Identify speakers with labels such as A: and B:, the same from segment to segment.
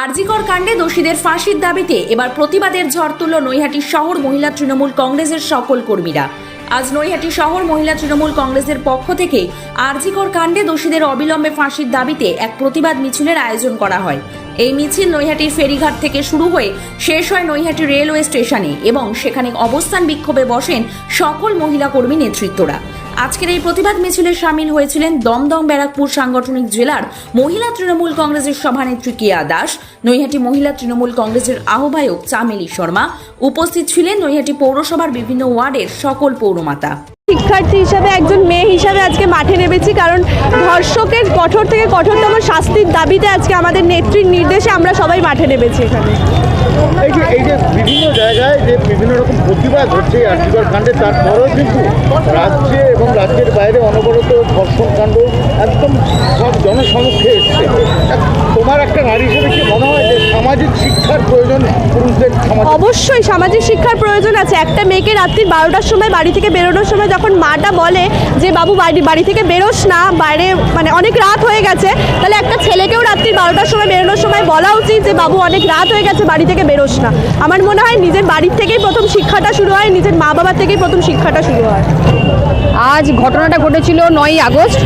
A: আরজিকর কাণ্ডে দোষীদের ফাঁসির দাবিতে এবার প্রতিবাদের ঝড় তুলল নৈহাটি শহর মহিলা তৃণমূল কংগ্রেসের সকল কর্মীরা। আজ নৈহাটি শহর মহিলা তৃণমূল কংগ্রেসের পক্ষ থেকে আরজিকর কাণ্ডে দোষীদের অবিলম্বে ফাঁসির দাবিতে এক প্রতিবাদ মিছিলের আয়োজন করা হয়। এই মিছিল নৈহাটির ফেরিঘাট থেকে শুরু হয়ে শেষ হয় নৈহাটি রেলওয়ে স্টেশনে এবং সেখানে অবস্থান বিক্ষোভে বসেন সকল মহিলা কর্মী নেতৃত্বরা। আজকের এই প্রতিবাদ মিছিলে সামিল হয়েছিলেন দমদম ব্যারাকপুর সাংগঠনিক জেলার মহিলা তৃণমূল কংগ্রেসের সভানেত্রী কেয়া দাস। নৈহাটি মহিলা তৃণমূল কংগ্রেসের আহ্বায়ক চামেলি শর্মা। উপস্থিত ছিলেন নৈহাটি পৌরসভার বিভিন্ন ওয়ার্ডের সকল পৌরমাতা।
B: শিক্ষার্থী হিসাবে একজন মেয়ে হিসাবে আজকে মাঠে নেমেছি কারণ ধর্ষকের কঠোর থেকে কঠোরতম শাস্তির দাবিতে আজকে আমাদের নেত্রীর নির্দেশে আমরা সবাই মাঠে নেমেছি এখানে।
C: এই যে এই যে বিভিন্ন জায়গায় যে বিভিন্ন রকম প্রতিবাদ হচ্ছে আর্থিকর কাণ্ডে তারপরেও কিন্তু রাজ্যে এবং রাজ্যের বাইরে অনবরত ধর্ষণ কাণ্ড একদম সব জনসমক্ষে এসছে। তোমার একটা নারী হিসেবে কি মনে হয় যে সামাজিক শিক্ষার প্রয়োজন পুরুষদের
B: অবশ্যই সামাজিক শিক্ষার প্রয়োজন আছে। একটা মেয়েকে রাত্রি বারোটার সময় বাড়ি থেকে বেরোনোর সময় যখন মাটা বলে যে, বাবু, বাড়ি বাড়ি থেকে বেরোস না, বাইরে মানে অনেক রাত হয়ে গেছে। তাহলে একটা ছেলেকেও রাত্রি বারোটার সময় বেরোনোর সময় বলা উচিত যে, বাবু, অনেক রাত হয়ে গেছে, বাড়ি থেকে বেরোস না। আমার মনে হয় নিজের বাড়ির থেকেই প্রথম শিক্ষাটা শুরু হয়, নিজের মা বাবার থেকেই প্রথম শিক্ষাটা শুরু হয়।
D: আজ ঘটনাটা ঘটেছিল নয়ই আগস্ট।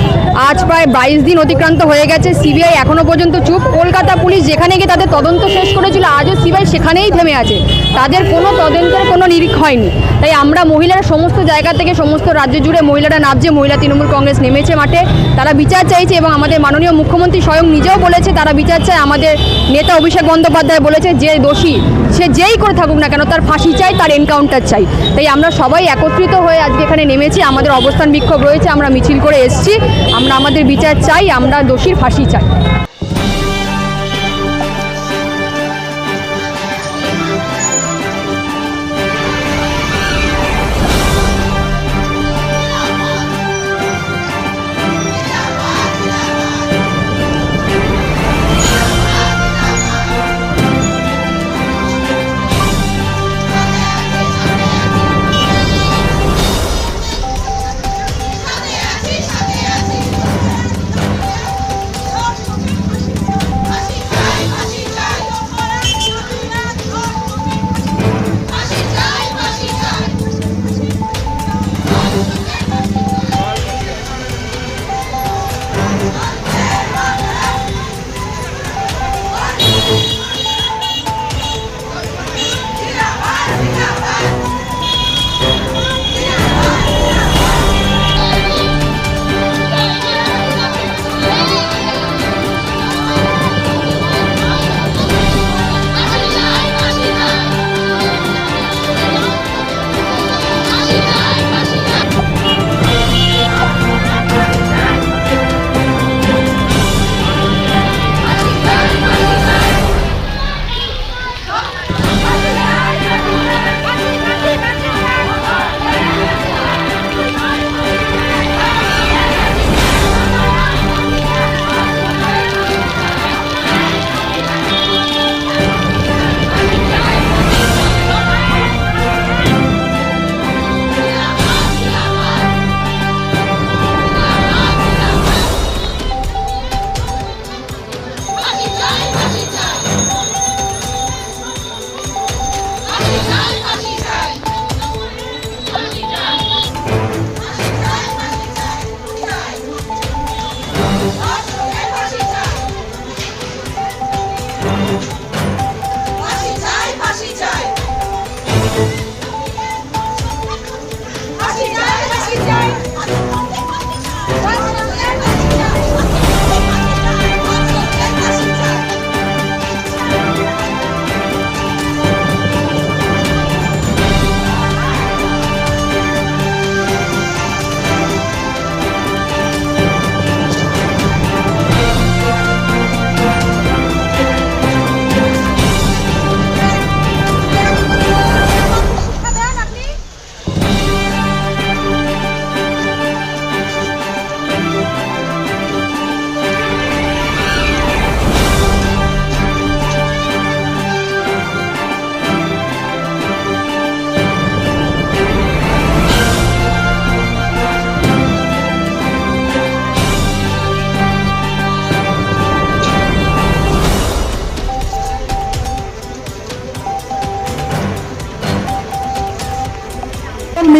D: আজ প্রায় বাইশ দিন অতিক্রান্ত হয়ে গেছে। সিবিআই এখনও পর্যন্ত চুপ। কলকাতা পুলিশ যেখানে গিয়ে তাদের তদন্ত শেষ করেছিল, আজও সিবিআই সেখানেই থেমে আছে। তাদের কোনো তদন্তের কোনো নিরিখ হয়নি। তাই আমরা মহিলারা সমস্ত জায়গা থেকে সমস্ত রাজ্য জুড়ে মহিলারা নামছে, মহিলা তৃণমূল কংগ্রেস নেমেছে মাঠে। তারা বিচার চাইছে এবং আমাদের মাননীয় মুখ্যমন্ত্রী স্বয়ং নিজেও বলেছে, তারা বিচার চায়। আমাদের নেতা অভিষেক বন্দ্যোপাধ্যায় বলেছে, যে দোষী সে যেই করে থাকুক না কেন, তার ফাঁসি চাই, তার এনকাউন্টার চাই। তাই আমরা সবাই একত্রিত হয়ে আজকে এখানে নেমেছি, আমাদের অবস্থান বিক্ষোভ রয়েছে, আমরা মিছিল করে এসেছি, আমরা আমাদের বিচার চাই, আমরা দোষীর ফাঁসি চাই।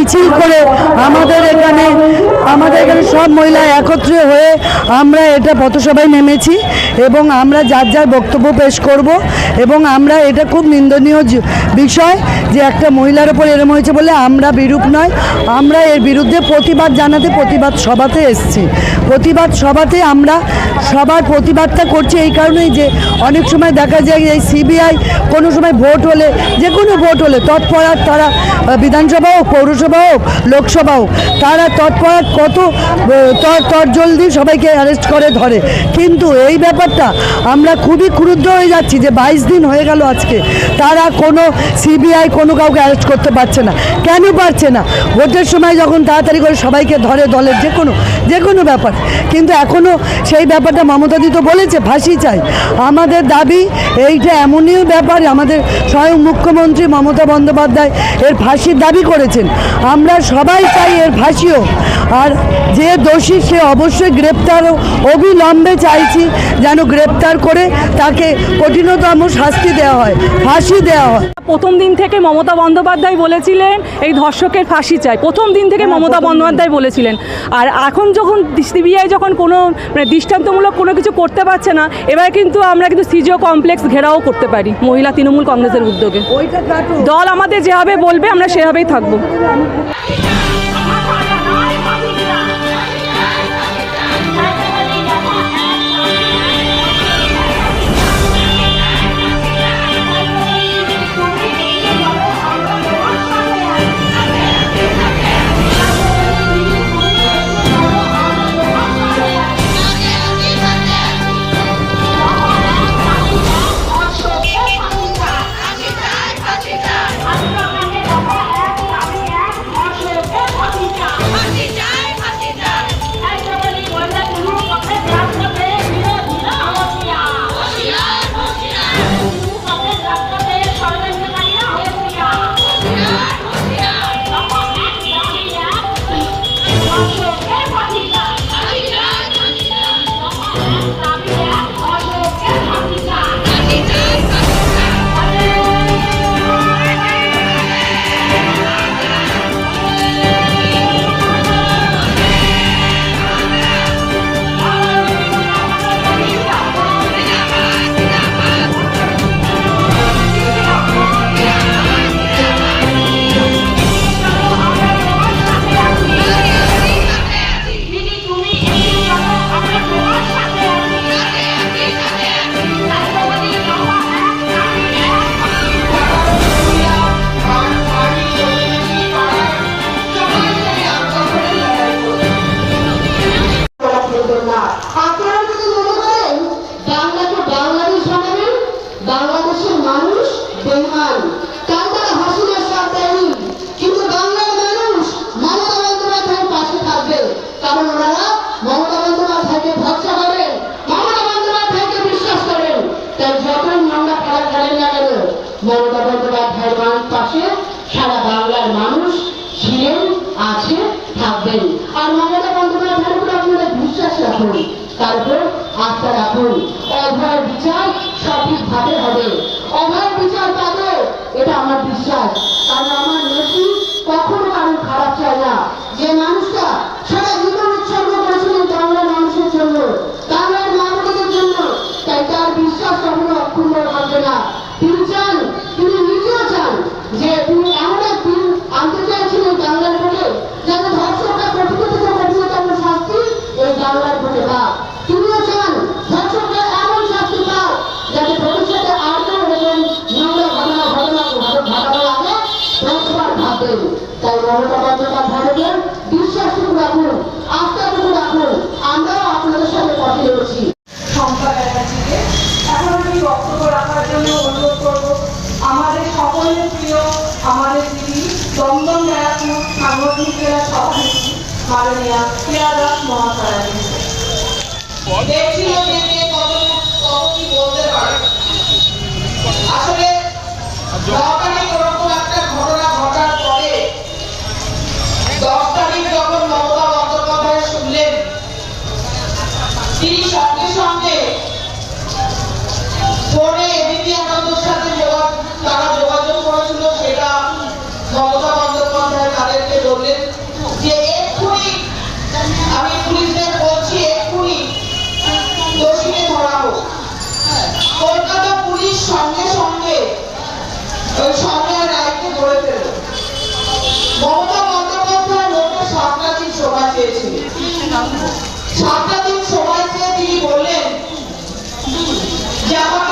E: মিছিল করে আমাদের এখানে আমাদের এখানে সব মহিলা একত্রে হয়ে আমরা এটা পথসভায় নেমেছি এবং আমরা যার যার বক্তব্য পেশ করব এবং আমরা এটা খুব নিন্দনীয় বিষয় যে একটা মহিলার ওপর এরম হয়েছে বলে আমরা বিরূপ নয়। আমরা এর বিরুদ্ধে প্রতিবাদ জানাতে প্রতিবাদ সভাতে এসেছি। প্রতিবাদ সভাতে আমরা সবার প্রতিবাদটা করছি এই কারণেই যে অনেক সময় দেখা যায় এই সিবিআই কোনো সময় ভোট হলে, যে কোনো ভোট হলে তৎপরাৎ তারা বিধানসভা ও পৌরসভা হোক লোকসভা হোক তারা তৎপরাৎ কত, তর জলদি সবাইকে অ্যারেস্ট করে ধরে। কিন্তু এই ব্যাপারটা আমরা খুবই ক্রুদ্ধ হয়ে যাচ্ছি যে বাইশ দিন হয়ে গেল আজকে। তারা কোনো সিবিআই কোনো কাউকে অ্যারেস্ট করতে পারছে না। কেন পারছে না? ভোটের সময় যখন তাড়াতাড়ি করে সবাইকে ধরে দলের যে কোনো যে কোনো ব্যাপার। কিন্তু এখনও সেই ব্যাপারটা মমতা দি তো বলেছে, ফাঁসি চাই। আমাদের দাবি এইটা এমনই ব্যাপার, আমাদের স্বয়ং মুখ্যমন্ত্রী মমতা বন্দ্যোপাধ্যায় এর ফাঁসির দাবি করেছেন। আমরা সবাই চাই এর ফাঁসিও। আর যে দোষী, সে অবশ্যই গ্রেপ্তার অবিলম্বে চাইছি যেন গ্রেপ্তার করে তাকে কঠিনতম শাস্তি দেওয়া হয়, ফাঁসি দেওয়া হয়।
F: প্রথম দিন থেকে মমতা বন্দ্যোপাধ্যায় বলেছিলেন এই ধর্ষকের ফাঁসি চাই। প্রথম দিন থেকে মমতা বন্দ্যোপাধ্যায় বলেছিলেন। আর এখন যখন সিবিআই যখন কোনো মানে দৃষ্টান্তমূলক কোনো কিছু করতে পারছে না এবার কিন্তু আমরা কিন্তু সিজিও কমপ্লেক্স ঘেরাও করতে পারি মহিলা তৃণমূল কংগ্রেসের উদ্যোগে। দল আমাদের যেভাবে বলবে আমরা সেভাবেই থাকব।
G: আস্থা রাখুন। অভয় বিচার তারা যোগাযোগ করেছিল, সেটা মমতা
H: বন্দ্যোপাধ্যায় তাদেরকে
G: বললেন যে এক্ষুনি, আমি পুলিশদের বলছি এক্ষুনি দোষীকে ধরা হোক। কলকাতা পুলিশ সঙ্গে সঙ্গে
H: ওই রায়কে ধরে ফেলল। মমতা বন্দ্যোপাধ্যায় লোকে সাতটা দিন সময় চেয়েছিলেন। সাতটা দিন সময় চেয়ে তিনি বললেন যে আমার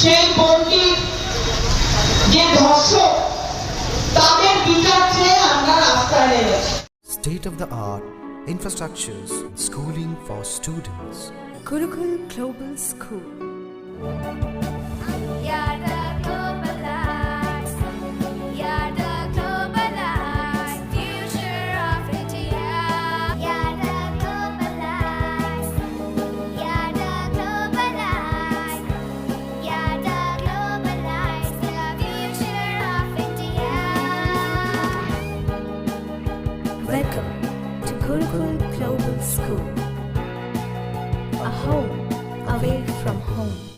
H: সেই বোনটি যে ধর্ষক তাদের বিচার চেয়ে আমরা রাস্তায় নেমেছি
I: State of the art infrastructures, schooling for students.
J: Gurukul Global School.